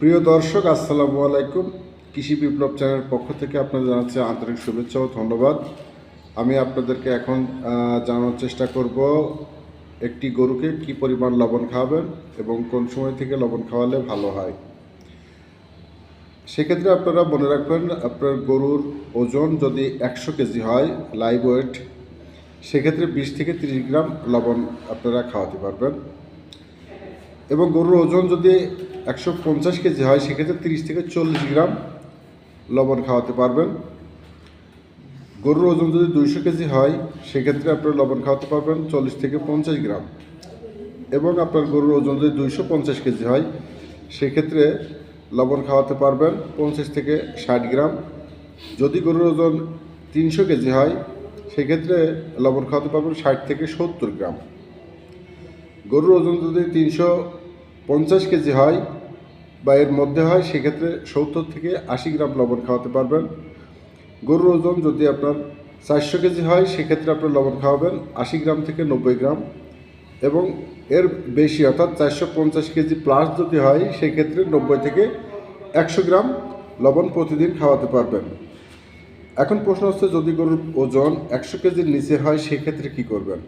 প্রিয় দর্শক আসসালামু আলাইকুম। কৃষি বিপ্লব চ্যানেলের পক্ষ থেকে আপনাদের জানাচ্ছি আন্তরিক শুভেচ্ছা ও ধন্যবাদ। আমি আপনাদেরকে এখন আহ, জানানোর চেষ্টা করব একটি গরুকে কি পরিমাণ লবণ খাওয়াবেন এবং কোন সময় থেকে লবণ খাওয়ালে ভালো হয়। সেক্ষেত্রে আপনারা মনে রাখবেন আপনার গরুর ওজন যদি একশো কেজি হয় লাইভ ওয়েট সেক্ষেত্রে বিশ থেকে তিরিশ গ্রাম লবণ আপনারা খাওয়াতে পারবেন। এবং গরুর ওজন যদি একশো পঞ্চাশ কেজি হয়, সেক্ষেত্রে তিরিশ থেকে চল্লিশ গ্রাম লবণ খাওয়াতে পারবেন। গরুর ওজন যদি দুইশো কেজি হয়, সেক্ষেত্রে আপনার লবণ খাওয়াতে পারবেন চল্লিশ থেকে পঞ্চাশ গ্রাম। এবং আপনার গরুর ওজন যদি দুইশো পঞ্চাশ কেজি হয়, সেক্ষেত্রে লবণ খাওয়াতে পারবেন পঞ্চাশ থেকে ষাট গ্রাম। যদি গরুর ওজন তিনশো কেজি হয়, সেক্ষেত্রে লবণ খাওয়াতে পারবেন ষাট থেকে সত্তর গ্রাম। গরুর ওজন যদি তিনশো পঞ্চাশ কেজি হয় বা এর মধ্যে হয়, সেক্ষেত্রে সত্তর থেকে আশি গ্রাম লবণ খাওয়াতে পারবেন। গরুর ওজন যদি আপনার চারশো কেজি হয়, সেক্ষেত্রে আপনার লবণ খাওয়াবেন আশি গ্রাম থেকে নব্বই গ্রাম। এবং এর বেশি, অর্থাৎ চারশো পঞ্চাশ কেজি প্লাস যদি হয়, সেক্ষেত্রে নব্বই থেকে একশো গ্রাম লবণ প্রতিদিন খাওয়াতে পারবেন। এখন প্রশ্ন হচ্ছে, যদি গরুর ওজন একশো কেজির নিচে হয়, সেক্ষেত্রে কি করবেন?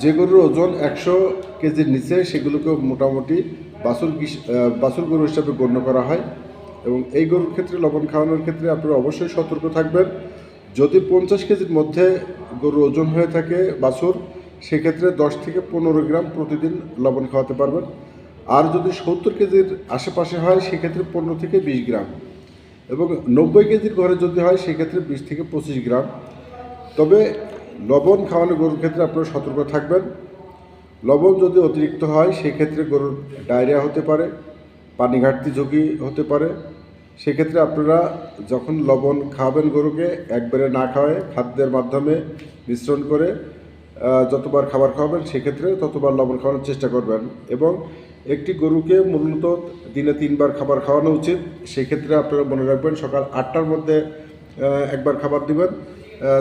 যে গরুর ওজন একশো কেজির নিচে সেগুলোকে মোটামুটি আহ, বাছুর গরু হিসাবে গণ্য করা হয়। এবং এই গরুর ক্ষেত্রে লবণ খাওয়ানোর ক্ষেত্রে আপনারা অবশ্যই সতর্ক থাকবেন। যদি পঞ্চাশ কেজির মধ্যে গরুর ওজন হয়ে থাকে বাছুর সেক্ষেত্রে দশ থেকে পনেরো গ্রাম প্রতিদিন লবণ খাওয়াতে পারবেন। আর যদি সত্তর কেজির আশেপাশে হয় সেক্ষেত্রে পনেরো থেকে বিশ গ্রাম। এবং নব্বই কেজির ঘরে যদি হয় সেক্ষেত্রে বিশ থেকে পঁচিশ গ্রাম। তবে লবণ খাওয়ানো গরুর ক্ষেত্রে আপনারা সতর্ক থাকবেন। লবণ যদি অতিরিক্ত হয়, সেক্ষেত্রে গরুর ডায়রিয়া হতে পারে, পানি ঘাটতি ঝুঁকি হতে পারে। সেক্ষেত্রে আপনারা যখন লবণ খাওয়াবেন গরুকে, একবারে না খাওয়ায় খাদ্যের মাধ্যমে মিশ্রণ করে যতবার খাবার খাওয়াবেন, সেক্ষেত্রে ততবার লবণ খাওয়ানোর চেষ্টা করবেন। এবং একটি গরুকে মূলত দিনে তিনবার খাবার খাওয়ানো উচিত। সেক্ষেত্রে আপনারা মনে রাখবেন, সকাল আটটার মধ্যে একবার খাবার দিবেন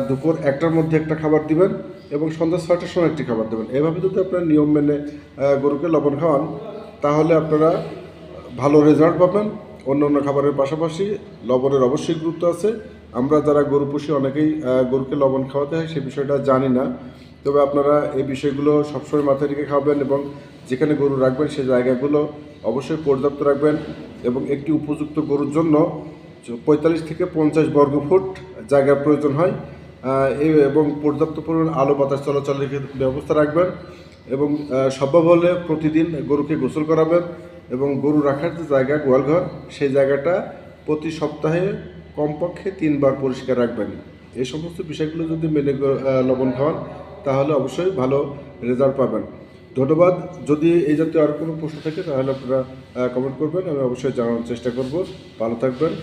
দুপুর একটার মধ্যে একটা খাবার দিবেন। এবং সন্ধ্যা ছয়টার সময় একটি খাবার দেবেন। এভাবে যদি আপনারা নিয়ম মেনে গরুকে লবণ খাওয়ান, তাহলে আপনারা ভালো রেজাল্ট পাবেন। অন্য অন্য খাবারের পাশাপাশি লবণের অবশ্যই গুরুত্ব আছে। আমরা যারা গরু পুষি অনেকেই গরুকে লবণ খাওয়াতে হয়, সে বিষয়টা জানি না। তবে আপনারা এই বিষয়গুলো সবসময় মাথায় রেখে খাবেন এবং যেখানে গরু রাখবেন সেই জায়গাগুলো অবশ্যই পর্যাপ্ত রাখবেন এবং একটি উপযুক্ত গরুর জন্য পঁয়তাল্লিশ থেকে পঞ্চাশ বর্গ ফুট জায়গার প্রয়োজন হয়। এবং পর্যাপ্ত পরিমাণ আলো বাতাস চলাচলের ব্যবস্থা রাখবেন এবং সম্ভব হলে প্রতিদিন গরুকে গোসল করাবেন এবং গরু রাখার যে জায়গা, গোয়ালঘর, সেই জায়গাটা প্রতি সপ্তাহে কমপক্ষে তিনবার পরিষ্কার রাখবেন। এই সমস্ত বিষয়গুলো যদি মেনে লবণ খাওয়ান, তাহলে অবশ্যই ভালো রেজাল্ট পাবেন। ধন্যবাদ। যদি এই জাতীয় আর কোনো প্রশ্ন থাকে, তাহলে আপনারা কমেন্ট করবেন, আমি অবশ্যই জানানোর চেষ্টা করব। ভালো থাকবেন।